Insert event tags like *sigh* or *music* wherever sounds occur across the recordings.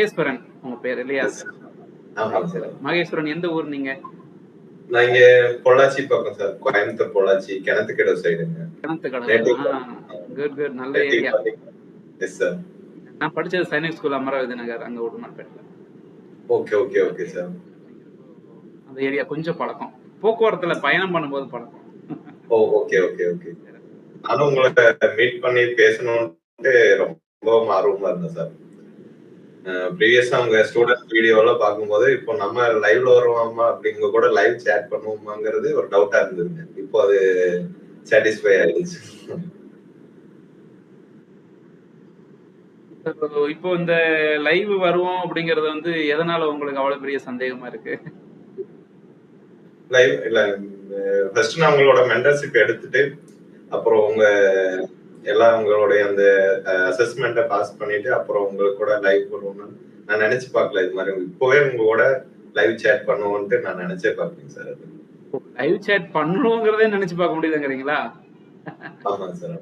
மகேஸ்வரன் உங்க பேர் இல்லையா? மகேஸ்வரன் எந்த ஊர் நீங்க? நான் இங்க பொள்ளாச்சி பக்கம் சார் கோயம்புத்தூர் பொள்ளாச்சி கிணத்துக்கடை சைடுங்க குட் குட் நல்ல ஏரியா எஸ் சார் நான் படிச்சது சைனிக் ஸ்கூல் அமராவதி நகர் அங்க உடுமல்பேட்டில் ஓகே ஓகே ஓகே சார் அந்த ஏரியா கொஞ்சம் பழக்கம். போக்குவரத்துல பயணம் பண்ணும்போது பழக்கம். ஓ ஓகே ஓகே ஓகே நானும் உங்களை மீட் பண்ணி பேசணும்ட்டு ரொம்ப ஆர்வமா இருந்தேன் சார் ப்ரீவியஸா உங்க ஸ்டூடெண்ட் வீடியோலாம் பார்க்கும்போது இப்போ நம்ம லைவ்ல வருவோமா அப்படிங்க கூட லைவ் சேட் பண்ணுவோமாங்கிறது ஒரு டவுட்டா இருந்ததுங்க. இப்போ அது சாட்டிஸ்ஃபை ஆயிடுச்சு. இப்போ- இப்போ இந்த லைவ் வருவோம் அப்படிங்கறது வந்து எதனால உங்களுக்கு அவ்வளவு பெரிய சந்தேகமா இருக்கு? லைவ் இல்ல ஃபர்ஸ்ட் நான் உங்களோட மென்டர்ஷிப் எடுத்துட்டு அப்புறம் உங்க எல்லா உங்களுடைய அந்த அசஸ்மெண்ட்டை பாஸ் பண்ணிட்டு அப்புறம் உங்களுக்கு கூட லைவ் பண்ணுவோம்னு நான் நினைச்சு பார்க்கல இது மாதிரி. இப்போவே உங்க கூட லைவ் சேட் பண்ணுவோம்ட்டு நான் நினைச்சே பார்ப்பேன் சார் அது. லைவ் சேட் பண்ணணுங்கிறதே நினைச்சு பார்க்க முடியுதுங்கிறீங்களா? ஆமா சார்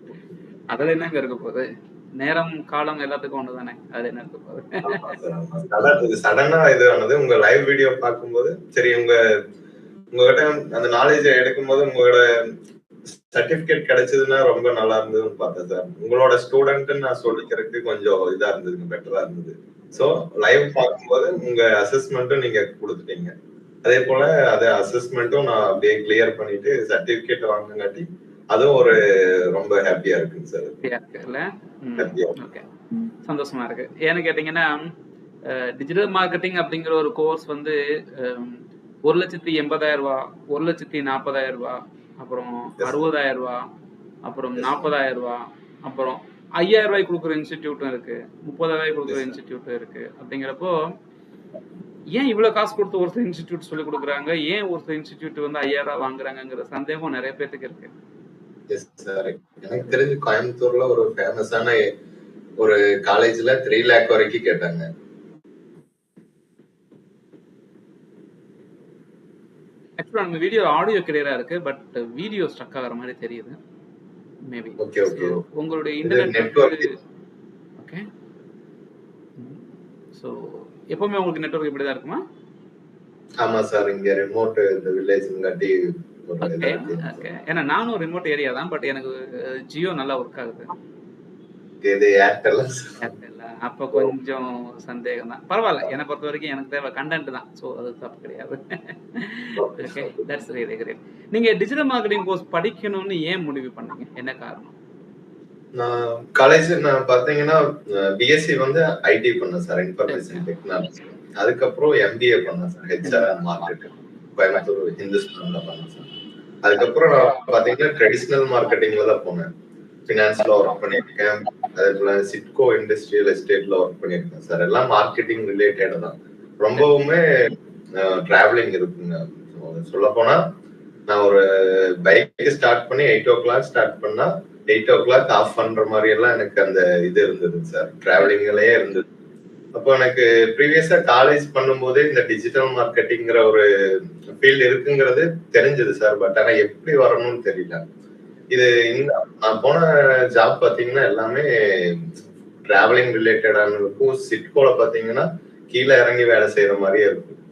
அதுல என்னங்க இருக்க போகுது? நேரம் காலம் எல்லாத்துக்கும் ஒண்ணு தானே? அதுல என்ன இருக்க போகுது? சடனா இது ஆனது உங்க லைவ் வீடியோ பார்க்கும்போது சரி உங்க உங்ககிட்ட அந்த நாலேஜ் எடுக்கும்போது உங்களோட சர்டிபிகேட் கிடைச்சதுன்னா ரொம்ப நல்லா இருந்ததுன்னு பார்த்தேன் சார். உங்களோட ஸ்டூடெண்ட் நான் சொல்லிக்கிறதுக்கு கொஞ்சம் இதா இருந்ததுங்க பெட்டரா இருந்தது. சோ லைவ் பார்க்கும்போது உங்க அசஸ்மெண்ட்டும் நீங்க கொடுத்துட்டீங்க. அதே போல அது அசஸ்மெண்ட்டும் நான் அப்படியே கிளியர் பண்ணிட்டு சர்டிபிகேட் வாங்கினங்காட்டி அதுவும் ஒரு ரொம்ப ஹாப்பியா இருக்குங்க சார். இருக்குல்ல? ஓகே சந்தோஷமா இருக்கு. ஏன்னு கேட்டீங்கன்னா டிஜிட்டல் மார்க்கெட்டிங் அப்படிங்கிற ஒரு கோர்ஸ் வந்து ஒரு லட்சத்தி எண்பதாயிரம் ரூபா ஒரு லட்சத்தி நாற்பதாயிரம் ரூபா அப்புறம் அறுபதாயிரம் ரூபா அப்புறம் நாற்பதாயிரம் ரூபா அப்புறம் ஐயாயிரம் ரூபாய் கொடுக்குற இன்ஸ்டிடியூட்டும் இருக்கு முப்பதாயிரம் கொடுக்குற. இன்ஸ்டிடியூட்டும் இருக்கு. அப்படிங்கிறப்போ ஏன் இவ்வளவு காசு கொடுத்து ஒரு சில இன்ஸ்டிடியூட் சொல்லி கொடுக்குறாங்க? ஏன் ஒரு சில இன்ஸ்டிடியூட் வந்து ஐயாயிரம் ரூபாய் வாங்குறாங்கங்கிற சந்தேகம் நிறைய பேத்துக்கு இருக்கு. எனக்கு தெரிஞ்சு கோயம்புத்தூர்ல ஒரு ஃபேமஸான ஒரு காலேஜ்ல த்ரீ லேக் வரைக்கும் கேட்டாங்க. ஆக்சுவலா நம்ம வீடியோ ஆடியோ கிளியரா இருக்கு பட் வீடியோ ஸ்ட்ரக் ஆகிற மாதிரி தெரியுது. மேபி. உங்களுடைய இன்டர்நெட். ஓகே ஸோ எப்பவுமே உங்களுக்கு நெட்வொர்க் இப்படி தான் இருக்குமா? ஆமா சார் இங்க ரிமோட் இந்த வில்லேஜ்ங்காட்டி ஒரு ஓகே ஏன்னா நானும் ரிமோட் ஏரியா தான் பட் எனக்கு ஜியோ நல்லா ஒர்க் ஆகுது. இது ஏர்டெல் அப்போ கொஞ்சம் சந்தேகம் தான் பரவாயில்ல என்னை பொறுத்த வரைக்கும் எனக்கு தேவை கண்டென்ட் தான். ஸோ அது தப்பு கிடையாது. *laughs* ஓகே தட்ஸ் ரியலி கிரேட் நீங்க டிஜிட்டல் மார்க்கெட்டிங் கோர்ஸ் படிக்கணும்னு ஏன் முடிவு பண்ணீங்க? என்ன காரணம்? நான் காலேஜ் நான் பாத்தீங்கன்னா பிஎஸ்சி வந்து ஐடி பண்ணேன் சார் இன்ஃபர்மேஷன் டெக்னாலஜி அதுக்கப்புறம் எம்பிஏ பண்ணேன் சார் ஹெச்ஆர் மார்க்கெட் கோயம்புத்தூர் ஹிந்துஸ்தான்ல பண்ணேன் சார் அதுக்கப்புறம் நான் பாத்தீங்கன்னா ட்ரெடிஷ்னல் மார்க்கெட்டிங்ல தான் போனேன். ஃபினான்ஸ்ல ஒர்க் பண்ணியிருக்கேன். அதே போல சிட்கோ இண்டஸ்ட்ரியல் எஸ்டேட்ல ஒர்க் பண்ணியிருக்கேன் சார் எல்லாம் மார்க்கெட்டிங் ரிலேட்டட் தான். ரொம்பவுமே டிராவலிங் இருக்குங்க. சொல்ல போனா நான் ஒரு பைக் ஸ்டார்ட் பண்ணி எயிட் ஓ கிளாக் ஸ்டார்ட் பண்ணா எயிட் ஓ கிளாக் ஆஃப் பண்ற மாதிரி எல்லாம் எனக்கு அந்த இது இருந்தது சார் டிராவலிங்லயே இருந்தது. அப்போ எனக்கு ப்ரீவியஸா காலேஜ் பண்ணும்போதே இந்த டிஜிட்டல் மார்க்கெட்டிங்கிற ஒரு ஃபீல்டு இருக்குங்கிறது தெரிஞ்சது சார் பட் ஆனா எப்படி வரணும்னு தெரியல. இது இந்த நான் போன ஜாப் பாத்தீங்கன்னா எல்லாமே டிராவலிங் ரிலேட்டடான இருக்கும் சிட்கோல பாத்தீங்கன்னா கீழே இறங்கி வேலை செய்யற மாதிரியே இருக்கும்.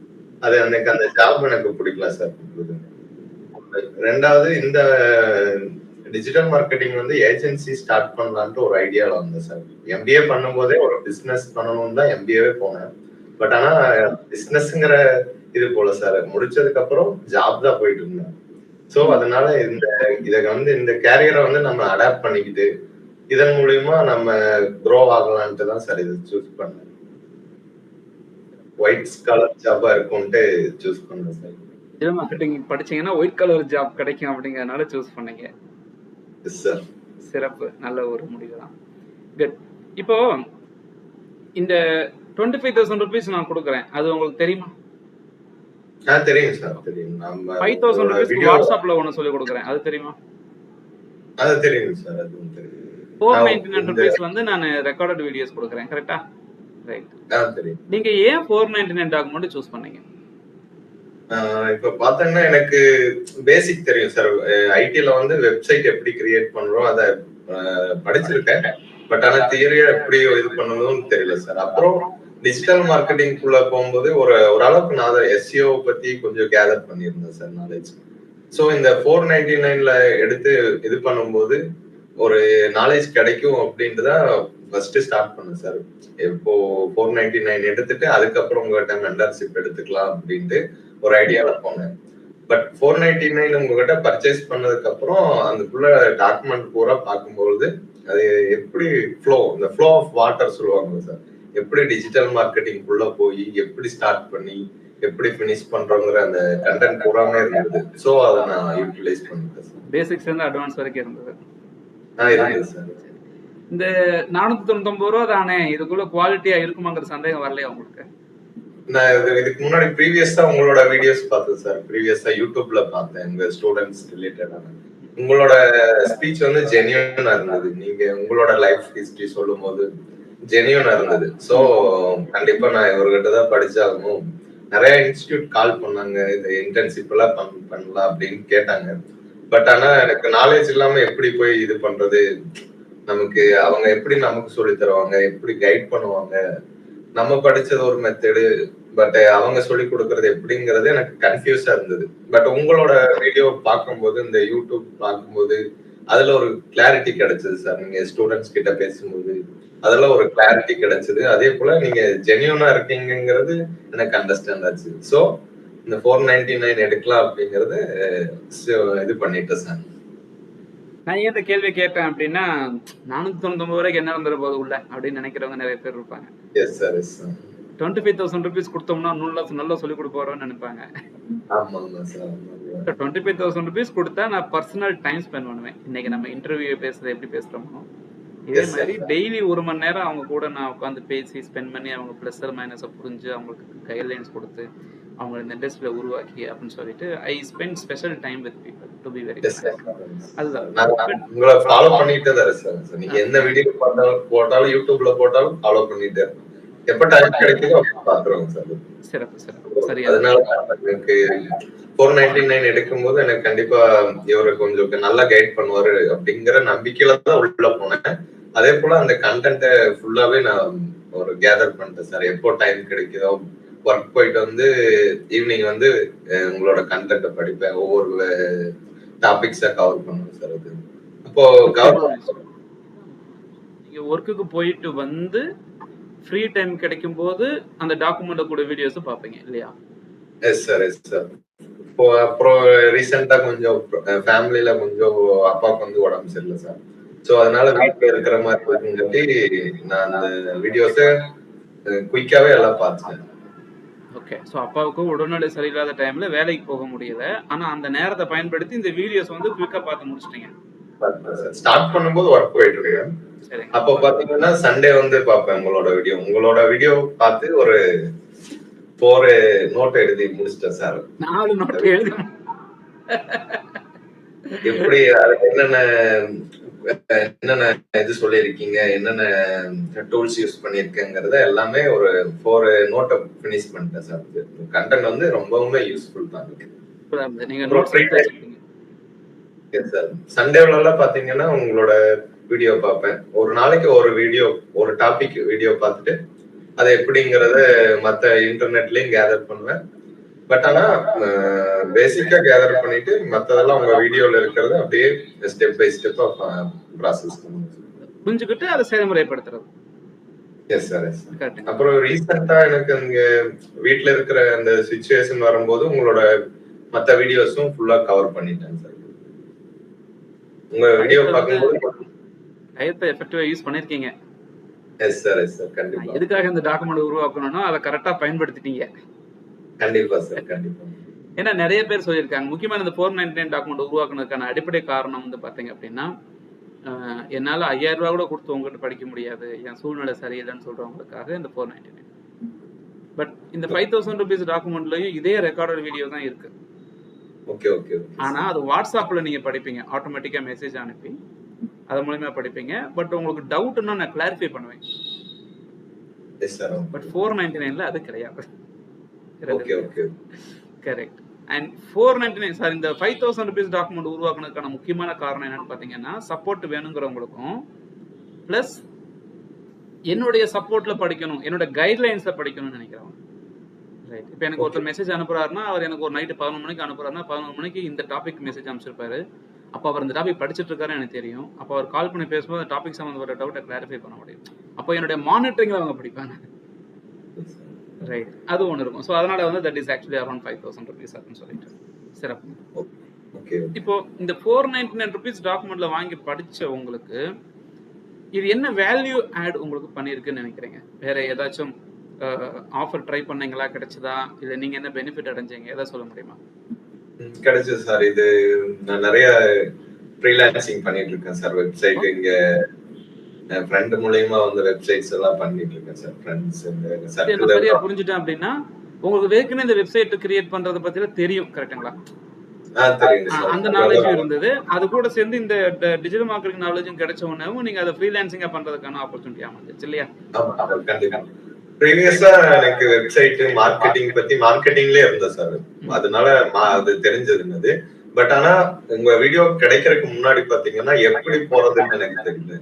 அது எனக்கு அந்த ஜாப் எனக்கு பிடிக்கல சார் ரெண்டாவது இந்த டிஜிட்டல் மார்க்கெட்டிங் வந்து ஏஜென்சி ஸ்டார்ட் பண்ணலான்ட்டு ஒரு ஐடியால வந்தேன் சார் எம்பிஏ பண்ணும்போதே ஒரு பிசினஸ் பண்ணணும்னு தான் எம்பிஏவே போனேன். பட் ஆனா பிசினஸ்ங்கிற இது போல சார் முடிச்சதுக்கு அப்புறம் ஜாப் தான் போயிட்டு இருந்தேன். சோ அதனால இந்த இத வந்து இந்த கேரியரை வந்து நம்ம அடாப்ட் பண்ணிக்கிட்டு இதன் மூலியமா நம்ம க்ரோ ஆகலான்ட்டு தான் சார் இது சூஸ் பண்ணேன். ஒயிட் ஸ்காலர் ஜாபா இருக்கும்ட்டு சூஸ் பண்ணேன் சார் டிஜிட்டல் மார்க்கெட்டிங் படிச்சீங்கன்னா ஒயிட் கலர் ஜாப் கிடைக்கும் அப்படிங்கறதுனால சூஸ் பண்ணீங்க. எஸ் சார் சிறப்பு. நல்ல ஒரு முடிவு தான். குட் இப்போ இந்த டுவெண்ட்டி ஃபைவ் தௌசண்ட் ருபீஸ் நான் கொடுக்குறேன். அது உங்களுக்கு தெரியுமா? தெரியும் சார் தெரியும். நம்ம ஃபைவ் தௌசண்ட் ருபீஸ் வாட்ஸ்அப்ல ஒன்று சொல்லி கொடுக்குறேன். அது தெரியுமா? அது தெரியும் சார் தெரியும் ஃபோர் நான் நைன்டி நைன் ருபீஸ் வந்து நான் ரெக்கார்டட் வீடியோஸ் கொடுக்குறேன். கரெக்டா நீங்க ஏன் four ninety nine document choose பண்ணீங்க இப்ப பாத்தீங்கன்னா எனக்கு பேசிக் தெரியும் சார் ஐடில வந்து வெப்சைட் எப்படி கிரியேட் பண்றோம் அதை படிச்சிருக்கேன். பட் ஆனா தியரியா எப்படி இது பண்ணணும்னு தெரியல சார் அப்புறம் டிஜிட்டல் மார்க்கெட்டிங்குள்ள போகும்போது ஒரு ஓரளவுக்கு நான் அதை எஸ்சிஓ பத்தி கொஞ்சம் கேதர் பண்ணியிருந்தேன் சார் நாலேஜ் ஸோ இந்த ஃபோர் நைன்டி நைன்ல எடுத்து இது பண்ணும்போது ஒரு நாலேஜ் கிடைக்கும் அப்படின்ட்டு தான் ஃபர்ஸ்ட் ஸ்டார்ட் பண்ணேன் சார் இப்போ ஃபோர் நைன்டி நைன் எடுத்துட்டு அதுக்கப்புறம் உங்ககிட்ட மெண்டர்ஷிப் எடுத்துக்கலாம் அப்படின்ட்டு ஒரு ஐடியால போனேன். பட் ஃபோர் நைன்டி நைன் உங்ககிட்ட பர்ச்சேஸ் பண்ணதுக்கு அப்புறம் அதுக்குள்ள டாக்குமெண்ட் பூரா பார்க்கும்பொழுது அது எப்படி ஃப்ளோ இந்த ஃப்ளோ ஆஃப் வாட்டர் சொல்லுவாங்க சார் எப்படி டிஜிட்டல் மார்க்கெட்டிங் உள்ள போய் எப்படி ஸ்டார்ட் பண்ணி எப்படி ஃபினிஷ் பண்றோங்கிற அந்த கண்டென்ட் பூராமே இருந்தது. ஸோ அதை நான் யூட்டிலைஸ் பண்ணிட்டேன் சார் பேசிக்ஸ் இருந்து அட்வான்ஸ் வரைக்கும் இருந்தது. ஆ இருந்தது சார் இந்த நானூத்தி தொண்ணூத்தொன்பது ரூபா தானே? இதுக்குள்ள குவாலிட்டியா இருக்குமாங்கிற சந்தேகம் வரலையா உங்களுக்கு? நான் இது இதுக்கு முன்னாடி ப்ரீவியஸா உங்களோட வீடியோஸ் பார்த்தேன் சார் ப்ரீவியஸா யூடியூப்ல பார்த்தேன் எங்க ஸ்டூடெண்ட்ஸ் ரிலேட்டடான உங்களோட ஸ்பீச் வந்து ஜென்யூனா இருந்தது. நீங்க உங்களோட லைஃப் ஹிஸ்டரி சொல்லும் போது ஜென்யூனா இருந்தது. சோ கண்டிப்பா நான் இவர்கிட்ட தான் படிச்சாகணும். நிறைய இன்ஸ்டியூட் கால் பண்ணாங்க. இந்த இன்டர்ன்ஷிப் எல்லாம் பண்ணலாம் அப்படின்னு கேட்டாங்க. பட் ஆனா எனக்கு நாலேஜ் இல்லாம எப்படி போய் இது பண்றது? நமக்கு அவங்க எப்படி நமக்கு சொல்லி தருவாங்க? எப்படி கைட் பண்ணுவாங்க? நம்ம படிச்சது ஒரு மெத்தடு பட் அவங்க சொல்லி கொடுக்கறது எப்படிங்கிறது எனக்கு கன்ஃபியூஸா இருந்தது. பட் உங்களோட வீடியோ பார்க்கும்போது இந்த யூடியூப் பார்க்கும்போது அதுல ஒரு கிளாரிட்டி கிடைச்சது சார் நீங்க ஸ்டூடெண்ட்ஸ் கிட்ட பேசும்போது அதெல்லாம் ஒரு கிளாரிட்டி கிடைச்சது. அதே போல நீங்க ஜென்யூனா இருக்கீங்கிறது எனக்கு அண்டர்ஸ்டாண்ட் ஆச்சு. சோ இந்த ஃபோர் நைன்டி நைன் எடுக்கலாம் அப்படிங்கறது இது பண்ணிட்டேன் சார் நான் ஏன் இந்த கேள்வி கேட்டேன் அப்படின்னா நானூத்தி தொண்ணூத்தொன்பது வரைக்கும் என்ன இருந்துட போகுது உள்ள அப்படின்னு நினைக்கிறவங்க நிறைய பேர் இருப்பாங்க. டுவெண்ட்டி ஃபைவ் தௌசண்ட் ருபீஸ் கொடுத்தோம்னா நல்லா நல்லா சொல்லி கொடுப்போம்னு நினைப்பாங்க. டுவெண்ட்டி ஃபைவ் தௌசண்ட் ருபீஸ் கொடுத்தா நான் பர்சனல் டைம் ஸ்பெண்ட் பண்ணுவேன். இன்னைக்கு நம்ம இன்டர்வியூ பேசுறது எப்படி பேசுறோமோ? இதே. மாதிரி டெய்லி ஒரு மணி நேரம் அவங்க கூட நான் உட்காந்து பேசி ஸ்பெண்ட் பண்ணி அவங்க ப்ளஸ் மைனஸை புரிஞ்சு அவங்களுக்கு கைட்லைன்ஸ் கொடுத்து அவங்க இந்த இண்டஸ்ட்ரியில உருவாக்கி அப்படின்னு சொல்லிட்டு I spend special time with people to be very sir அதுதான். உங்களை ஃபாலோ பண்ணிட்டே தான் இருக்கேன் சார் நீங்க எந்த வீடியோ பார்த்தாலும் போட்டாலும் யூடியூப்ல போட்டாலும் ஃபாலோ பண்ணிட்டே இருக்கேன். எப்ப டைம் கிடைக்குதோ பாக்குறோங்க சார் சிறப்பு சிறப்பு. சரியா. அதனால எனக்கு ஃபோர் நைன்டி நைன் எடுக்கும்போது எனக்கு கண்டிப்பா இவரை கொஞ்சம் நல்லா கைட் பண்ணுவாரு அப்படிங்கிற நம்பிக்கையில தான் உள்ள போனேன். அதே போல அந்த கண்டென்ட்டை ஃபுல்லாவே நான் ஒரு கேதர் பண்ணிட்டேன் சார் எப்போ டைம் கிடைக்குதோ ஒர்க் போயிட்டு வந்து ஈவினிங் வந்து உங்களோட கண்டென்ட்டை படிப்பேன். ஒவ்வொரு டாபிக்ஸை கவர் பண்ணுவேன் சார் அது. அப்போ கவர் நீங்க ஒர்க்குக்கு போயிட்டு வந்து ஃப்ரீ டைம் கிடைக்கும் போது அந்த டாக்குமெண்ட் கூட வீடியோஸ் பாப்பீங்க இல்லையா? எஸ் சார் எஸ் சார் இப்போ அப்புறம் ரீசெண்டா கொஞ்சம் ஃபேமிலில கொஞ்சம் அப்பாவுக்கு வந்து உடம்பு சரியில்லை சார் ஸோ அதனால வீட்டுல இருக்கிற மாதிரி இருக்குங்காட்டி நான் அந்த வீடியோஸை குயிக்காவே எல்லாம் பார்த்தேன் ஓகே ஸோ அப்பாவுக்கு உடல்நிலை சரியில்லாத டைம்ல வேலைக்கு போக முடியல. ஆனா அந்த நேரத்தை பயன்படுத்தி இந்த வீடியோஸ் வந்து குயிக்கா பார்த்து முடிச்சிட்டீங்க. ஸ்டார்ட் பண்ணும்போது ஒர்க் போயிட்டு இருக்கேன் சரி அப்போ பாத்தீங்கன்னா சண்டே வந்து பார்ப்பேன் உங்களோட வீடியோ உங்களோட வீடியோ பார்த்து ஒரு ஃபோர் நோட் எழுதி முடிச்சிட்டேன் சார் நாலு நோட்டு எழுதி எப்படி அதுக்கு என்னென்ன என்னென்ன இது சொல்லியிருக்கீங்க? என்னென்ன டூல்ஸ் யூஸ் பண்ணியிருக்கேங்கிறத எல்லாமே ஒரு ஃபோர் நோட்டை ஃபினிஷ் பண்ணிட்டேன் சார். கண்டென்ட் வந்து ரொம்பவுமே யூஸ்ஃபுல் தான். எஸ் சார் சண்டேவிலலாம் பார்த்தீங்கன்னா உங்களோட வீடியோ பார்ப்பேன். ஒரு நாளைக்கு ஒரு வீடியோ ஒரு டாபிக் வீடியோ பார்த்துட்டு அது எப்படிங்கிறத மற்ற இன்டர்நெட்லயும் கேதர் பண்ணுவேன். பட் ஆனா பேசிக்கா கேதர் பண்ணிட்டு மத்ததெல்லாம் உங்க வீடியோல இருக்கிறத அப்படியே ஸ்டெப் பை ஸ்டெப்பா ப்ராசஸ் புரிஞ்சுக்கிட்டு அதை செயல்முறைப்படுத்துறது. எஸ் சார் எஸ் அப்புறம் ரீசெண்டா எனக்கு அங்க வீட்ல இருக்கிற அந்த சுச்சுவேஷன் வரும்போது உங்களோட மத்த வீடியோஸும் ஃபுல்லா கவர் பண்ணிட்டேன் சார் உங்க வீடியோ பார்க்கும்போது டயத்தை எஃபெக்டிவா யூஸ் பண்ணிருக்கீங்க. எஸ் சார் எஸ் சார் கண்டிப்பா. எதுக்காக இந்த டாக்குமெண்ட் உருவாக்கணும்னா அதை கரெக்டா பயன்படுத்திட்டீங்க. கண்டிப்பா சார் கண்டிப்பா. ஏன்னா நிறைய பேர் சொல்லியிருக்காங்க முக்கியமான இந்த ஃபோர் நைன்டி நைன் டாக்குமெண்ட் உருவாக்குனதுக்கான அடிப்படை காரணம் வந்து பாத்தீங்க அப்படின்னா என்னால ஐயாயிரம் ரூபாய் கூட கொடுத்து உங்ககிட்ட படிக்க முடியாது என் சூழ்நிலை சரியில்லைன்னு சொல்றவங்களுக்காக இந்த ஃபோர் நைன்டி நைன் பட் இந்த ஃபைவ் தௌசண்ட் ருபீஸ் டாக்குமெண்ட்லயும் இதே ரெக்கார்டட் வீடியோ தான் இருக்கு. ஓகே ஓகே ஆனா அது வாட்ஸ்அப்ல நீங்க படிப்பீங்க ஆட்டோமேட்டிக்கா மெசேஜ் அனுப்பி அது மூலயமா படிப்பீங்க பட் உங்களுக்கு டவுட்னா நான் கிளாரிஃபை பண்ணுவேன். பட் ஃபோர் நைன்டி நைன்ல அது கிடையாது. Correct and four ninety nine sir இந்த ஃபைவ் தௌசண்ட் ருபீஸ் டாக்குமெண்ட் உருவாக்குனதுக்கான முக்கியமான காரணம் என்னன்னு பார்த்தீங்கன்னா சப்போர்ட் வேணுங்கிறவங்களுக்கும் ப்ளஸ் என்னுடைய சப்போர்ட்ல படிக்கணும் என்னோட கைட்லைன்ஸ்ல படிக்கணும்னு நினைக்கிறேன் ரைட் இப்போ எனக்கு ஒருத்தர் மெசேஜ் அனுப்புறாருன்னா அவர் எனக்கு ஒரு நைட்டு பதினொரு மணிக்கு அனுப்புறாருன்னா பதினொரு மணிக்கு இந்த டாபிக் மெசேஜ் அனுப்பிச்சிருப்பாரு. அப்போ அவர் இந்த டாபிக் படிச்சிட்டு இருக்காருன்னு எனக்கு தெரியும். அப்போ அவர் கால் பண்ணி பேசும்போது அந்த டாபிக் சம்மந்தப்பட்ட டவுட்டை கிளாரிஃபை பண்ண முடியும். அப்போ என்னுடைய மானிட்டரிங்ல அவங்க படிப்பாங்க. ரைட் அது ஒன்று இருக்கும். ஸோ அதனால வந்து that is actually around five thousand rupees அப்படின்னு சொல்லிட்டு சிறப்பு. ஓகே இப்போ இந்த ஃபோர் நைன்டி நைன் ருபீஸ் டாக்குமெண்ட்ல வாங்கி படிச்ச உங்களுக்கு இது என்ன வேல்யூ ஆட் உங்களுக்கு பண்ணியிருக்குன்னு நினைக்கிறீங்க? வேற ஏதாச்சும் ஆஃபர் ட்ரை பண்ணீங்களா? கிடைச்சதா? இல்ல நீங்க என்ன பெனிஃபிட் அடைஞ்சீங்க? எதை சொல்ல முடியுமா? கிடைச்சது சார். இது நான் நிறைய ஃப்ரீலான்சிங் பண்ணிட்டு இருக்கேன் சார் வெப்சைட் இங்க என் ஃப்ரெண்ட் மூலியமா வந்து வெப்சைட்ஸ் எல்லாம் பண்ணிட்டு இருக்கேன் சார் ஃப்ரெண்ட்ஸ் இந்த சரியா புரிஞ்சுட்டேன் அப்படின்னா உங்களுக்கு ஏற்கனவே இந்த வெப்சைட் கிரியேட் பண்றத பத்தில தெரியும் கரெக்ட்டுங்களா அந்த நாலேஜும் இருந்தது. அது கூட சேர்ந்து இந்த டிஜிட்டல் மார்க்கெட்டிங் நாலேஜும் கிடைச்ச உடனே நீங்க அதை ஃப்ரீலான்சிங்கா பண்றதுக்கான ஆப்பர்ச்சுனிட்டி அமைஞ்சிச்சு இல்லையா? ப்ரீவியஸா எனக்கு வெப்சைட் மார்க்கெட்டிங் பத்தி மார்க்கெட்டிங்லயே இருந்தேன் சார் அதனால அது தெரிஞ்சதுனது பட் ஆனா உங்க வீடியோ கிடைக்கிறதுக்கு முன்னாடி பாத்தீங்கன்னா எப்படி போறதுன்னு எனக்கு தெரியல.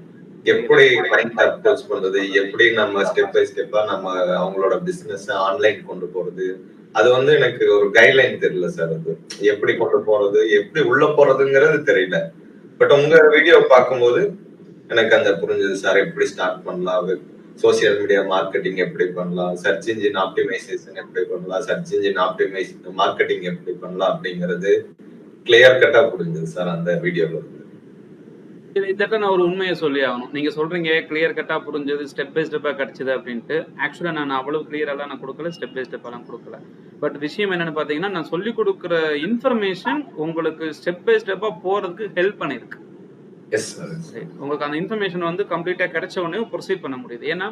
எப்படி மைண்ட் அப்ரோச் பண்றது? எப்படி நம்ம ஸ்டெப் பை ஸ்டெப்பா நம்ம அவங்களோட பிசினஸ் ஆன்லைன் கொண்டு போறது? அது வந்து எனக்கு ஒரு கைட்லைன் தெரியல சார் அது. எப்படி கொண்டு போறது? எப்படி உள்ள போறதுங்கிறது தெரியல. பட் உங்க வீடியோ பார்க்கும்போது எனக்கு அந்த புரிஞ்சது சார் எப்படி ஸ்டார்ட் பண்ணலாம்? சோசியல் மீடியா மார்க்கெட்டிங் எப்படி பண்ணலாம்? சர்ச் இன்ஜின் ஆப்டிமைசேஷன் எப்படி பண்ணலாம்? சர்ச் இன்ஜின் ஆப்டிமைஸ் மார்க்கெட்டிங் எப்படி பண்ணலாம்? அப்படிங்கிறது கிளியர் கட்டா புரிஞ்சது சார் அந்த வீடியோல இருந்து. இதட்ட நான் ஒரு உண்மையை சொல்லி ஆகணும். நீங்க சொல்றீங்க கிளியர் கட்டா புரிஞ்சது ஸ்டெப் பை ஸ்டெப்பா கிடைச்சது அப்படின்ட்டு. ஆக்சுவலா நான் அவ்வளவு கிளியரெல்லாம் நான் கொடுக்கல ஸ்டெப் பை ஸ்டெப்பெல்லாம் கொடுக்கல. பட் விஷயம் என்னன்னு பாத்தீங்கன்னா நான் சொல்லி கொடுக்குற இன்ஃபர்மேஷன் உங்களுக்கு ஸ்டெப் பை ஸ்டெப்பா போறதுக்கு ஹெல்ப் பண்ணிருக்கு. உங்களுக்கு அந்த இன்ஃபர்மேஷன் வந்து கம்ப்ளீட்டா கிடைச்ச உடனே ப்ரொசீட் பண்ண முடியுது. ஏன்னா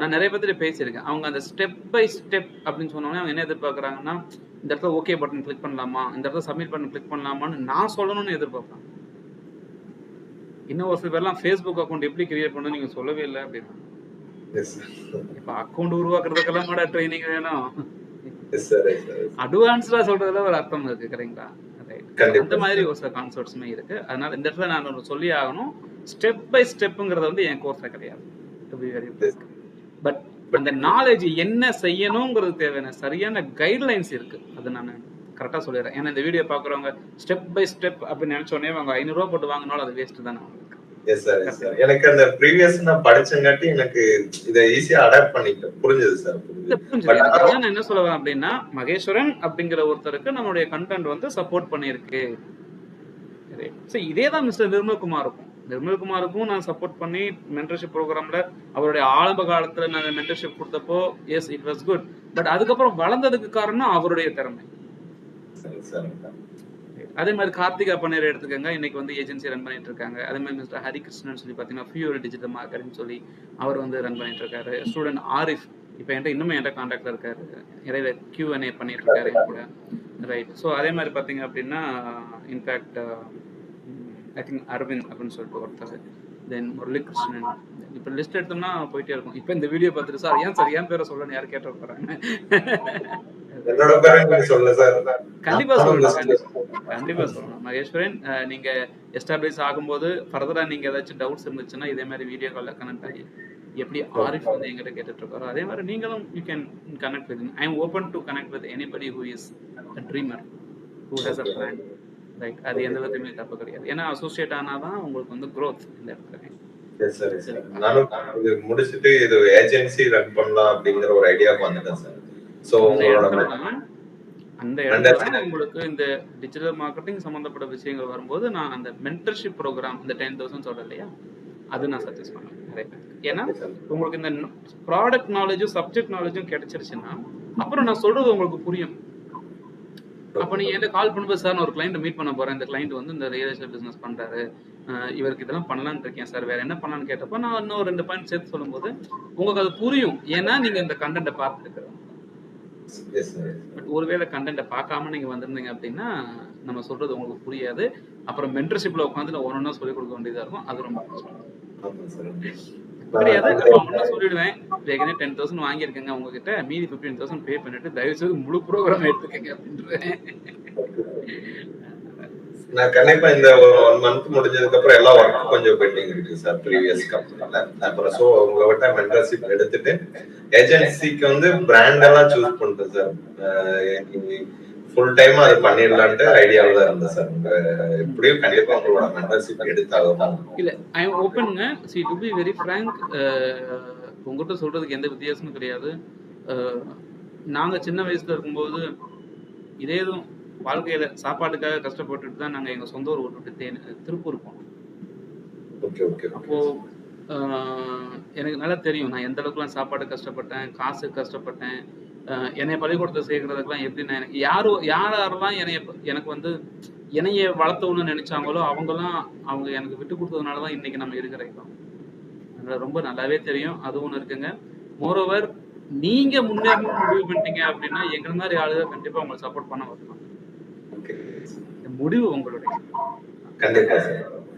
நான் நிறைய பேர்த்திட்ட பேசியிருக்கேன். அவங்க அந்த ஸ்டெப் பை ஸ்டெப் அப்படின்னு சொன்னோடனே அவங்க என்ன எதிர்பார்க்குறாங்கன்னா இந்த இடத்துல ஓகே பட்டன் கிளிக் பண்ணலாமா? இந்த இடத்துல சப்மிட் பட்டன் கிளிக் பண்ணலாமான்னு நான் சொல்லணும்னு எதிர்பார்ப்பேன் இன்னும் ஒரு சில பேர்லாம் ஃபேஸ்புக் அக்கௌண்ட் எப்படி கிரியேட் பண்ணணும் நீங்க சொல்லவே இல்லை அப்படின்னு. இப்போ அக்கௌண்ட் உருவாக்குறதுக்கெல்லாம் கூட ட்ரைனிங் வேணும்? அட்வான்ஸ்டா சொல்றதுல ஒரு அர்த்தம் இருக்கு கரெக்டா. அந்த மாதிரி ஒரு சில கான்செப்ட்ஸுமே இருக்கு. அதனால இந்த இடத்துல நான் ஒன்று சொல்லி ஆகணும். ஸ்டெப் பை ஸ்டெப்புங்கிறது வந்து என் கோர்ஸ்ல கிடையாது. பட் அந்த நாலேஜ் என்ன செய்யணுங்கிறது தேவையான சரியான கைட்லைன்ஸ் இருக்கு. அது நான் கரெக்டாக சொல்லிடுறேன். ஏன்னா இந்த வீடியோ பார்க்குறவங்க ஸ்டெப் பை ஸ்டெப் அப்படின்னு நினைச்ச உடனே அவங்க ஐநூறுரூவா போட்டு வாங்கினாலும் அது வேஸ்ட் தானே. எஸ் சார் எஸ் சார் எனக்கு அந்த ப்ரீவியஸ் நான் படிச்சங்காட்டி எனக்கு இதை ஈஸியா அடாப்ட் பண்ணிட்டேன் புரிஞ்சது சார் புரிஞ்சது. என்ன சொல்ல வரேன் அப்படின்னா மகேஸ்வரன் அப்படிங்கிற ஒருத்தருக்கு நம்மளுடைய கண்டென்ட் வந்து சப்போர்ட் பண்ணியிருக்கு. சரி. இதே தான் மிஸ்டர் நிர்மல்குமாருக்கும். நிர்மல்குமாருக்கும் நான் சப்போர்ட் பண்ணி மென்டர்ஷிப் ப்ரோக்ராம்ல அவருடைய ஆரம்ப காலத்துல நான் mentorship கொடுத்தப்போ yes it was good but அதுக்கப்புறம் வளர்ந்ததுக்கு காரணம் அவருடைய திறமை. அதே மாதிரி கார்த்திகா பண்ணையர் எடுத்துக்கோங்க. இன்னைக்கு வந்து ஏஜென்சி ரன் பண்ணிட்டு இருக்காங்க அதே மாதிரி மிஸ்டர் ஹரிகிருஷ்ணன் சொல்லி பார்த்தீங்கன்னா ஃபியூர் டிஜிட்டல் மார்க்கெட்டிங் சொல்லி அவர் வந்து ரன் பண்ணிட்டு இருக்காரு ஸ்டூடெண்ட் ஆரிஃப் இப்போ என்கிட்ட இன்னுமே என்கிட்ட கான்டாக்டில் இருக்காரு. இடையில கியூஎன்ஏ பண்ணிட்டு இருக்காரு என் கூட. ரைட் ஸோ அதே மாதிரி பார்த்தீங்க அப்படின்னா இன்ஃபேக்ட் ஐ திங்க் அரவிந்த் அப்படின்னு சொல்லிட்டு ஒருத்தர் தென் முரளிகிருஷ்ணன். இப்போ லிஸ்ட் எடுத்தோம்னா போயிட்டே இருக்கும். இப்போ இந்த வீடியோ பார்த்துட்டு சார் ஏன் சார் ஏன் பேரை சொல்லணும்னு யார் கேட்டு போறாங்க? என்னோட பேரை சொல்ல சார். கண்டிப்பா சொல்லணும் கண்டிப்பா சொல்லணும் மகேஸ்வரன் நீங்க எஸ்டாப்ளிஷ் ஆகும்போது ஃபர்தரா நீங்க ஏதாச்சும் டவுட்ஸ் இருந்துச்சுன்னா இதே மாதிரி வீடியோ கால்ல கனெக்ட் ஆகி எப்படி ஆரிஃப் வந்து எங்கிட்ட கேட்டுட்டு இருக்காரோ அதே மாதிரி நீங்களும் you can connect with I am open to connect with anybody who is a dreamer who has a plan right அது எந்த விதத்துமே தப்பு கிடையாது. ஏன்னா அசோசியேட் ஆனாதான் உங்களுக்கு வந்து growth இந்த இடத்துல. நானும் முடிச்சிட்டு இது ஏஜென்சி ரன் பண்ணலாம் அப்படிங்கிற ஒரு ஐடியாவுக்கு வந்துட்டேன் சார் சோ அந்த உங்களோட இடத்துல அந்த உங்களுக்கு இந்த டிஜிட்டல் மார்க்கெட்டிங் சம்பந்தப்பட்ட விஷயங்கள் வரும்போது நான் அந்த மென்டர்ஷிப் ப்ரோக்ராம் இந்த டென் தௌசண்ட் சொல்றேன் இல்லையா? அது நான் சஜஸ்ட் நிறைய பேருக்கு. ஏன்னா உங்களுக்கு இந்த ப்ராடக்ட் நாலேஜும் சப்ஜெக்ட் நாலேஜும் கிடைச்சிருச்சுன்னா அப்புறம் நான் சொல்றது உங்களுக்கு புரியும். அப்ப நீங்க என்கிட்ட கால் பண்ணும்போது சார் நான் ஒரு கிளைண்ட் மீட் பண்ண போறேன். இந்த கிளைண்ட் வந்து இந்த ரியல் எஸ்டேட் பிசினஸ் பண்றாரு. அஹ் இவருக்கு இதெல்லாம் பண்ணலாம்னு இருக்கேன் சார் வேற என்ன பண்ணலாம்னு கேட்டப்ப நான் இன்னும் ரெண்டு பாயிண்ட் சேர்த்து சொல்லும்போது உங்களுக்கு அது புரியும். ஏன்னா நீங்க இந்த கண்டென்ட்டை பார்த்துருக்கிறோம். ஒருவேளை கண்டென்ட்டை பார்க்காம நீங்க வந்திருந்தீங்க அப்படின்னா நம்ம சொல்றது உங்களுக்கு புரியாது. அப்புறம் மென்டர்ஷிப்ல உட்காந்து ஒன்னொன்னா சொல்லிக் கொடுக்க வேண்டியதா இருக்கும். அது ரொம்ப கஷ்டம். சொல்லிடுவேன். ஏற்கனவே டென் தௌசண்ட் வாங்கியிருக்கேங்க உங்ககிட்ட. மீதி ஃபிஃப்டீன் தௌசண்ட் பே பண்ணிட்டு தயவு செய்து முழு ப்ரோக்ராம் எடுத்துக்கங்க அப்படின்றேன். நான் கண்டிப்பா இந்த ஒரு ஒன் மந்த் முடிஞ்சதுக்கு அப்புறம் எல்லா ஒர்க்கும் கொஞ்சம் பெண்டிங் இருக்கு சார் ப்ரீவியஸ் கம்பெனில அப்புறம் சோ உங்ககிட்ட மென்டர்ஷிப் எடுத்துட்டு ஏஜென்சிக்கு வந்து பிராண்ட் எல்லாம் சூஸ் பண்ணிட்டேன் சார் ஃபுல் டைம் அது பண்ணிடலான்ட்டு ஐடியாவில் தான் இருந்தேன் சார் உங்க எப்படியும் கண்டிப்பா உங்களோட மென்டர்ஷிப் எடுத்தாலும் இல்ல I ஓப்பனுங்க see to be very frank உங்ககிட்ட சொல்றதுக்கு எந்த வித்தியாசமும் கிடையாது. நாங்க சின்ன வயசுல இருக்கும்போது இதே இதுவும் வாழ்க்கையில சாப்பாட்டுக்காக கஷ்டப்பட்டுட்டு தான் நாங்க எங்க சொந்த ஊர் விட்டுட்டு தேனி திருப்பூர் போனோம். ஓகே ஓகே அப்போ எனக்கு நல்லா தெரியும். நான் எந்த அளவுக்குலாம் சாப்பாடு கஷ்டப்பட்டேன் காசு கஷ்டப்பட்டேன். ஆஹ், என்னைய பள்ளிக்கூடத்தை சேர்க்கறதுக்கெல்லாம் எப்படி நான் எனக்கு யாரோ யார் யாரெல்லாம் என்னைய எனக்கு வந்து என்னைய வளர்த்தவன்னு நினைச்சாங்களோ அவங்கெல்லாம் அவங்க எனக்கு விட்டு கொடுத்ததுனால தான் இன்னைக்கு நம்ம இருக்கிற இடம். அதனால ரொம்ப நல்லாவே தெரியும். அது ஒன்று இருக்குங்க. மோரோவர் நீங்க முன்னேறணும் முடிவு பண்ணிட்டீங்க அப்படின்னா எங்களை மாதிரி ஆளுங்க கண்டிப்பா உங்களுக்கு சப்போர்ட் பண்ண வரலாம் இந்த முடிவு உங்களுடைய கண்டிப்பா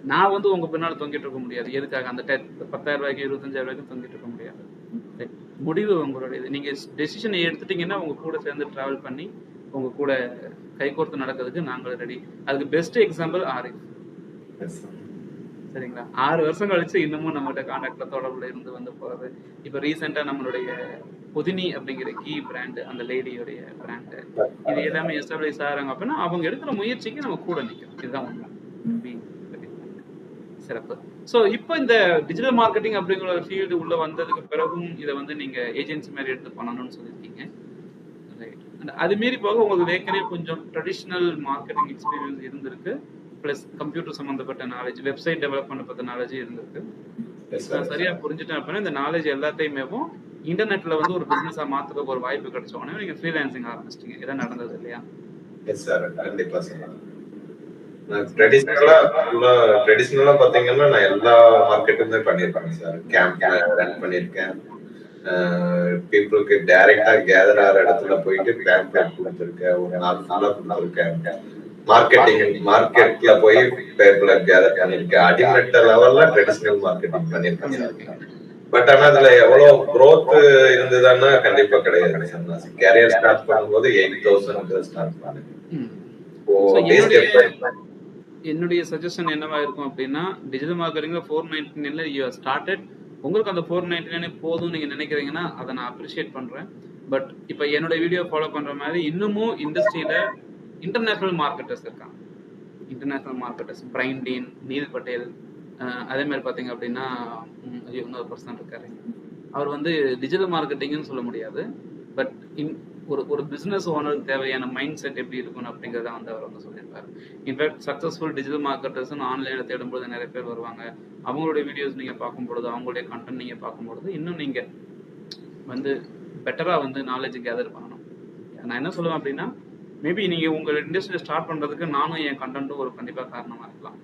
நான் வந்து உங்க பின்னால தொங்கிட்டு இருக்க முடியாது. எதுக்காக அந்த பத்தாயிரம் ரூபாய்க்கு இருபத்தஞ்சாயிரம் ரூபாய்க்கு தொங்கிட்டு இருக்க முடியாது. முடிவு உங்களுடையது. நீங்க டெசிஷனை எடுத்துட்டீங்கன்னா உங்க கூட சேர்ந்து டிராவல் பண்ணி உங்க கூட கைகோர்த்து நடக்கிறதுக்கு நாங்கள் ரெடி அதுக்கு பெஸ்ட் எக்ஸாம்பிள் ஆரிஃப் sir. சரிங்களா? ஆறு வருஷம் கழிச்சு இன்னமும் நம்மகிட்ட கான்டாக்ட்ல தொடர்புல இருந்து வந்து போறது. இப்ப ரீசெண்டா நம்மளுடைய புதினி அப்படிங்கிற கீ பிராண்ட் அந்த லேடியோடைய பிராண்ட் இது எல்லாமே எஸ்டாப்ளிஷ் ஆகிறாங்க அப்படின்னா அவங்க எடுக்கிற முயற்சிக்கு நம்ம கூட நிற்கிறோம் இதுதான் உண்மை. சிறப்பு. ஸோ இப்போ இந்த டிஜிட்டல் மார்க்கெட்டிங் அப்படிங்கிற ஒரு ஃபீல்டு உள்ள வந்ததுக்கு பிறகும் இதை வந்து நீங்க ஏஜென்சி மாதிரி எடுத்து பண்ணணும்னு சொல்லியிருக்கீங்க. அது மீறி போக உங்களுக்கு ஏற்கனவே கொஞ்சம் ட்ரெடிஷ்னல் மார்க்கெட்டிங் எக்ஸ்பீரியன்ஸ் இருந்திருக்கு. ப்ளஸ் கம்ப்யூட்டர் சம்மந்தப்பட்ட நாலேஜ் வெப்சைட் டெவலப்மெண்ட் பற்ற நாலேஜ் இருந்திருக்கு. நான் சரியா புரிஞ்சுட்டேன் அப்படின்னா இந்த நாலேஜ் எல்லாத்தையுமேவும் இன்டர்நெட்ல வந்து ஒரு பிசினஸா மாத்துறதுக்கு ஒரு வாய்ப்பு கிடைச்ச உடனே நீங்க ஃப்ரீலான்சிங் ஆரம்பிச்சிட்டீங்க. இதான் நடந்தது இல்லையா? எஸ் சார் கண்டிப்பா சார் ட்ரெடிஷ்னலா ட்ரெடிஷ்னலா பாத்தீங்கன்னா நான் எல்லா மார்க்கெட்டுமே பண்ணியிருக்கேன் சார் கேம்ப் ரன் பண்ணியிருக்கேன் பீப்புளுக்கு டைரக்டா கேதர் ஆகிற இடத்துல போயிட்டு பேம்ப்ளெட் கொடுத்துருக்கேன். ஒரு நாள் ஃபுல்லா கொடுத்துருக்கேன். மார்க்கெட்டிங் மார்க்கெட்ல போய் பேப்பர் கேதர் பண்ணிருக்கேன். அடிமட்ட லெவல்ல ட்ரெடிஷ்னல் மார்க்கெட்டிங் பண்ணிருக்கேன் பட் ஆனா அதுல எவ்வளவு growth இருந்ததுன்னா கண்டிப்பா கிடையாது கேரியர் ஸ்டார்ட் பண்ணும்போது எயிட் தௌசண்ட் ஸ்டார்ட் அப்படியே என்னுடைய- சஜஷன் என்னவா இருக்கும் அப்படின்னா டிஜிட்டல் மார்க்கெட்டிங்ல ஃபோர் நைன்டி நைன்ல யூ ஸ்டார்டட் உங்களுக்கு அந்த ஃபோர் நைன்டி நைன் போதும் நீங்க நினைக்கிறீங்கன்னா அதை நான் அப்ரிஷியேட் பண்றேன். பட் இப்போ என்னோட வீடியோ ஃபாலோ பண்ற மாதிரி இன்னமும் இண்டஸ்ட்ரியில இன்டர்நேஷனல் மார்க்கெட்டர்ஸ் இருக்காங்க. International marketers Brian Dean Neil Patel அதே மாதிரி பார்த்தீங்க அப்படின்னா ஐயோ, இன்னொரு பர்சன் இருக்காரு. அவர் வந்து டிஜிட்டல் மார்க்கெட்டிங்னு சொல்ல முடியாது. பட் இன் ஒரு ஒரு பிஸ்னஸ் ஓனருக்கு தேவையான மைண்ட் செட் எப்படி இருக்கணும் அப்படிங்கிறத வந்து அவர் வந்து சொல்லியிருப்பார். இன்ஃபேக்ட் சக்ஸஸ்ஃபுல் டிஜிட்டல் மார்க்கெட்டர்ஸ்னு ஆன்லைனில் தேடும்போது நிறைய பேர் வருவாங்க. அவங்களுடைய வீடியோஸ் நீங்கள் பார்க்கும்பொழுது அவங்களுடைய கண்டென்ட் நீங்கள் பார்க்கும்பொழுது இன்னும் நீங்கள் வந்து பெட்டராக வந்து நாலேஜ் கேதர் பண்ணணும். நான் என்ன சொல்லுவேன் அப்படின்னா மேபி நீங்கள் உங்கள் இண்டஸ்ட்ரியை ஸ்டார்ட் பண்ணுறதுக்கு நானும் என் கண்டென்ட்டும் ஒரு கண்டிப்பாக காரணமாக இருக்கலாம்.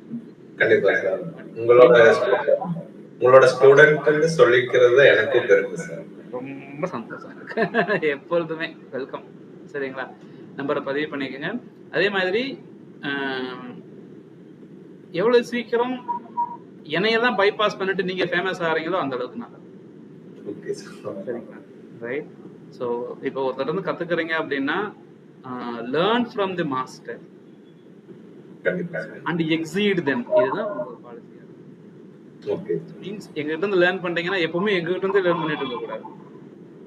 கண்டிப்பா சார். உங்களோட உங்களோட ஸ்டூடெண்ட் சொல்லிக்கிறது எனக்கும் பெருமை சார். ரொம்ப சந்தோஷம். இருக்கு எப்பொழுதுமே வெல்கம் சரிங்களா? நம்பரை பதிவு பண்ணிக்கோங்க. அதே மாதிரி எவ்வளவு சீக்கிரம் என்னையெல்லாம் பைபாஸ் பண்ணிட்டு நீங்க ஃபேமஸ் ஆகிறீங்களோ அந்த அளவுக்கு நல்லது. சரிங்களா? ரைட் ஸோ இப்போ ஒருத்தர் இருந்து கத்துக்கிறீங்க அப்படின்னா learn from the master and exceed them இதுதான் மீன்ஸ் எங்ககிட்ட இருந்து லேர்ன் பண்ணிட்டீங்கன்னா எப்பவுமே எங்ககிட்ட இருந்து லேர்ன் பண்ணிட்டு இருக்க கூடாது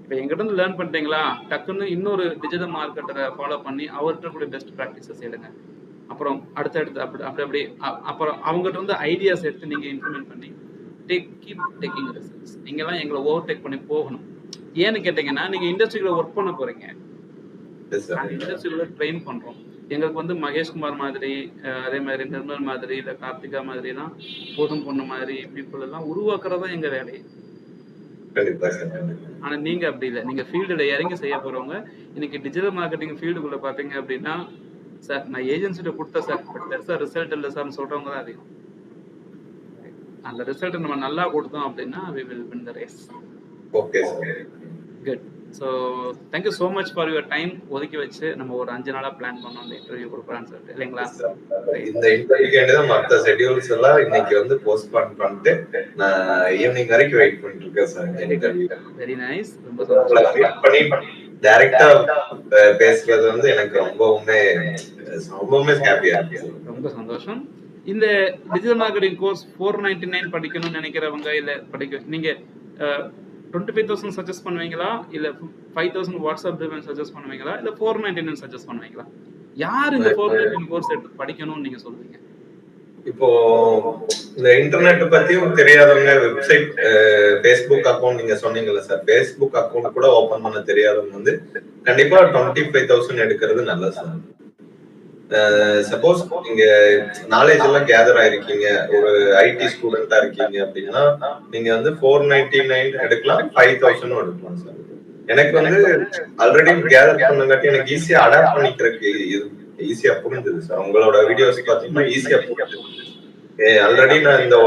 இப்போ எங்கிட்ட இருந்து லேர்ன் பண்ணிட்டீங்களா? டக்குன்னு இன்னொரு டிஜிட்டல் மார்க்கெட்டரை ஃபாலோ பண்ணி அவர்கிட்ட கூட பெஸ்ட் ப்ராக்டிசஸ் எடுங்க அப்புறம் அடுத்தடுத்து அப்படி அப்படி அப்படி அப்புறம் அவங்ககிட்ட இருந்து ஐடியாஸ் எடுத்து நீங்க இம்ப்ளிமெண்ட் பண்ணி டேக் கீப் டேக்கிங் ரிசல்ட்ஸ் நீங்கெல்லாம் எங்களை ஓவர் டேக் பண்ணி போகணும். ஏன்னு கேட்டீங்கன்னா நீங்க இண்டஸ்ட்ரியில ஒர்க் பண்ண போறீங்க. அந்த ட்ரெயின் பண்றோம். எங்களுக்கு வந்து மகேஷ்குமார் மாதிரி அதே மாதிரி நிர்மல் மாதிரி இல்ல கார்த்திகா மாதிரிலாம் போதும் பொண்ணு மாதிரி பீப்புள் எல்லாம் உருவாக்குறதா எங்க சார் ஆனா நீங்க அப்படி இல்லை. நீங்க ஃபீல்டுல இறங்கி செய்ய போறவங்க இன்னைக்கு டிஜிட்டல் மார்க்கெட்டிங் ஃபீல்டுக்குள்ள பாத்தீங்க அப்படின்னா சார் நான் ஏஜென்சிட்ட கொடுத்தேன் சார். பட் பெருசா ரிசல்ட் இல்லை சார்னு சொல்றவங்க தான் அதிகம். அந்த ரிசல்ட் நம்ம நல்லா கொடுத்தோம் அப்படின்னா we will win the race okay sir good so thank you so much for your time ஒதுக்கி வச்சு நம்ம ஒரு அஞ்சு நாளா பிளான் பண்ணோம். அந்த இன்டர்வியூ கொடுக்குறான்னு சொல்லிட்டு. இல்லைங்களா? இந்த இன்டர்வியூக்கு தான் மத்த ஷெட்யூல்ஸ் எல்லாம் இன்னைக்கு வந்து போஸ்ட்பான் பண்ணிட்டு நான் ஈவினிங் வரைக்கும் வெயிட் பண்ணிட்டு இருக்கேன் சார் இன்டர்வியூ வெரி நைஸ் ரொம்ப சந்தோஷம். பண்ணி டைரக்டா பேசுறது வந்து எனக்கு ரொம்பவுமே ரொம்பவுமே ஹாப்பியா இருக்கு ரொம்ப சந்தோஷம். இந்த digital marketing course four ninety nine படிக்கணும்னு நினைக்கிறவங்க இல்ல படிக்க நீங்க டுவெண்ட்டி ஃபைவ் தௌசண்ட் சஜஸ்ட் பண்ணுவீங்களா? இல்ல five thousand WhatsApp driven suggest பண்ணுவீங்களா? இல்ல ஃபோர் நைன்டி நைன் சஜஸ்ட் பண்ணுவீங்களா? யார் இந்த ஃபோர் நைன்டி கோர்ஸ் எடுத்து படிக்கணும்னு நீங்க சொல்லுவீங்க இப்போ இந்த இன்டர்நெட் பத்தியும் தெரியாதவங்க வெப்சைட் ஃபேஸ்புக் அக்கௌண்ட் நீங்க சொன்னீங்கல்ல சார் ஃபேஸ்புக் அக்கௌண்ட் கூட ஓபன் பண்ண தெரியாதவங்க வந்து கண்டிப்பா டுவெண்ட்டி ஃபைவ் தௌசண்ட் எடுக்கிறது நல்லது சார் சப்போஸ் நீங்க நாலேஜ் எல்லாம் கேதர் ஆயிருக்கீங்க ஒரு ஐடி ஸ்டூடெண்டா இருக்கீங்க அப்படின்னா நீங்க வந்து ஃபோர் நைன்டி நைன் எடுக்கலாம் ஃபைவ் தௌசண்ட் எடுக்கலாம் சார் எனக்கு வந்து ஆல்ரெடி கேதர் பண்ணங்காட்டி எனக்கு ஈஸியா அடாப்ட் பண்ணிக்கிறதுக்கு ஈஸியா புரிஞ்சுது சார் உங்களோட வீடியோஸ் பாத்தீங்கன்னா ஈஸியா புரிஞ்சுது. ஆல்ரெடி நான் இந்த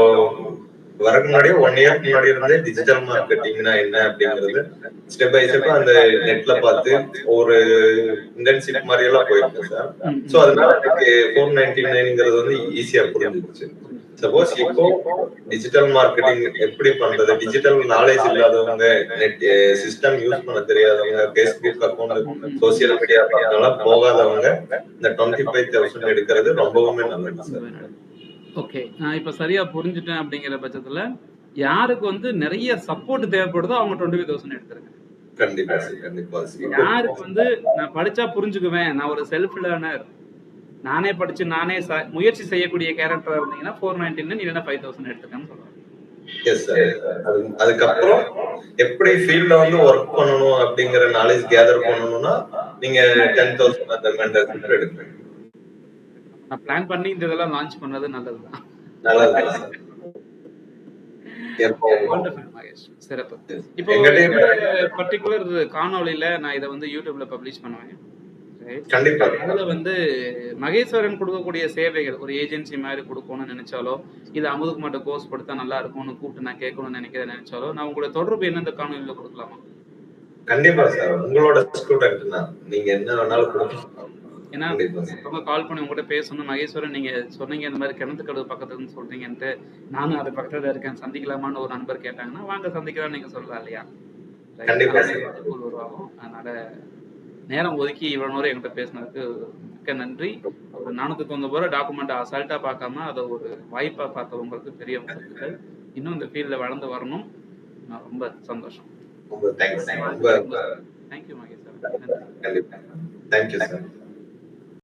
வரக்கு முன்னாடியே ஒன் இயர்க்கு முன்னாடி இருந்தே டிஜிட்டல் மார்க்கெட்டிங்னா என்ன அப்படிங்கறது ஸ்டெப் பை ஸ்டெப் அந்த நெட்ல பார்த்து ஒரு இன்டர்ன்ஷிப் மாதிரி எல்லாம் போயிருக்கேன் சார் சோ அதனால எனக்கு ஃபோர் நைன்டி நைன்ங்கிறது வந்து ஈஸியா புரிஞ்சிருச்சு. சப்போஸ் இப்போ டிஜிட்டல் மார்க்கெட்டிங் எப்படி பண்றது? டிஜிட்டல் நாலேஜ் இல்லாதவங்க நெட் சிஸ்டம் யூஸ் பண்ண தெரியாதவங்க பேஸ்புக் அக்கௌண்ட் சோசியல் மீடியா பக்கம்லாம் போகாதவங்க இந்த டுவெண்ட்டி ஃபைவ் தௌசண்ட் எடுக்கிறது ரொம்பவுமே நல்லது சார் ஓகே நான் இப்ப சரியா புரிஞ்சுட்டேன் அப்படிங்கிற பட்சத்துல யாருக்கு வந்து நிறைய சப்போர்ட் தேவைப்படுதோ அவங்க டுவெண்ட்டி ஃபைவ் தௌசண்ட் எடுத்துருங்க யாருக்கு வந்து நான் படிச்சா புரிஞ்சுக்குவேன் நான் ஒரு செல்ஃப் லேர்னர் நானே படிச்சு நானே முயற்சி செய்யக்கூடிய கேரக்டரா இருந்தீங்கன்னா ஃபோர் நைன்டி நைன் இல்லைன்னா ஃபைவ் தௌசண்ட் எடுத்துக்கன்னு சொல்றேன் எஸ் அதுக்கப்புறம் எப்படி ஃபீல்ட்ல வந்து ஒர்க் பண்ணணும் அப்படிங்கிற நாலேஜ் கேதர் பண்ணணும்னா நீங்க டென் தௌசண்ட் அந்த எடுக்கணும் நான் பிளான் பண்ணி இந்த இதெல்லாம் லான்ச் பண்ணது நல்லதுதான். சிறப்பு. இப்போ பர்டிகுலர் காணொளியில நான் இதை வந்து யூடியூப்ல பப்ளிஷ் பண்ணுவேன். அதுல வந்து மகேஸ்வரன் கொடுக்கக்கூடிய சேவைகள் ஒரு ஏஜென்சி மாதிரி கொடுக்கணும்னு நினைச்சாலோ இது அமுதுக்கு மட்டும் கோர்ஸ் கொடுத்தா நல்லா இருக்கும்னு கூப்பிட்டு நான் கேட்கணும்னு நினைக்கிறேன் நினைச்சாலோ நான் உங்களோட தொடர்பு என்ன இந்த காணொலியில கொடுக்கலாமா? கண்டிப்பா சார். உங்களோட ஸ்டூடெண்ட் தான். நீங்க என்ன வேணாலும் கொடுக்கலாம். ஏன்னா சார் ரொம்ப கால் பண்ணி உங்ககிட்ட பேசணும். மகேஸ்வரன் நீங்க சொன்னீங்க இந்த மாதிரி கிணத்து கடவு பக்கத்துலன்னு சொல்றீங்கன்ட்டு. நானும் அது பக்கத்துல இருக்கேன். சந்திக்கலாமான்னு ஒரு நண்பர் கேட்டாங்கன்னா வாங்க சந்திக்கலாம் நீங்க சொல்லலாம் இல்லையா? உருவாகும். அதனால நேரம் ஒதுக்கி இவ்வளவு நேரம் என்கிட்ட பேசினதுக்கு மிக்க நன்றி. ஒரு நானூத்தி தொண்ணூறு ரூபாய் டாக்குமெண்ட் அசால்ட்டா பார்க்காம அதை ஒரு வாய்ப்பா பார்த்தவங்களுக்கு பெரிய வாழ்த்துக்கள் இன்னும் இந்த ஃபீல்ட்ல வளர்ந்து வரணும். ரொம்ப சந்தோஷம். தேங்க்யூ நன்றி. கண்டிப்பா. Thank you sir